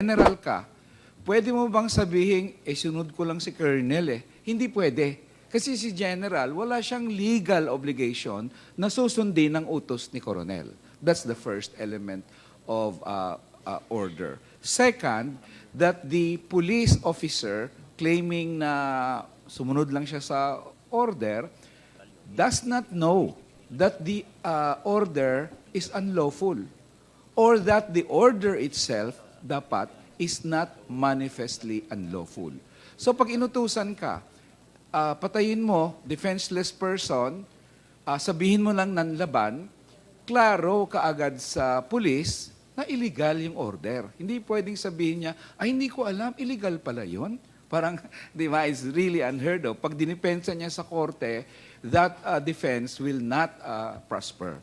general ka, pwede mo bang sabihin, eh sunod ko lang si Colonel eh? Hindi pwede. Kasi si General, wala siyang legal obligation na susundin ng utos ni Coronel. That's the first element of uh, uh, order. Second, that the police officer claiming na sumunod lang siya sa order does not know that the uh, order is unlawful or that the order itself dapat is not manifestly unlawful. So pag inutusan ka, ah, patayin mo, defenseless person, ah, sabihin mo lang nanlaban, klaro kaagad sa pulis na illegal yung order. Hindi pwedeng sabihin niya, ay hindi ko alam, illegal pala yun. Parang, di ba, it's really unheard of. Pag dinipensa niya sa korte, that ah, defense will not ah, prosper.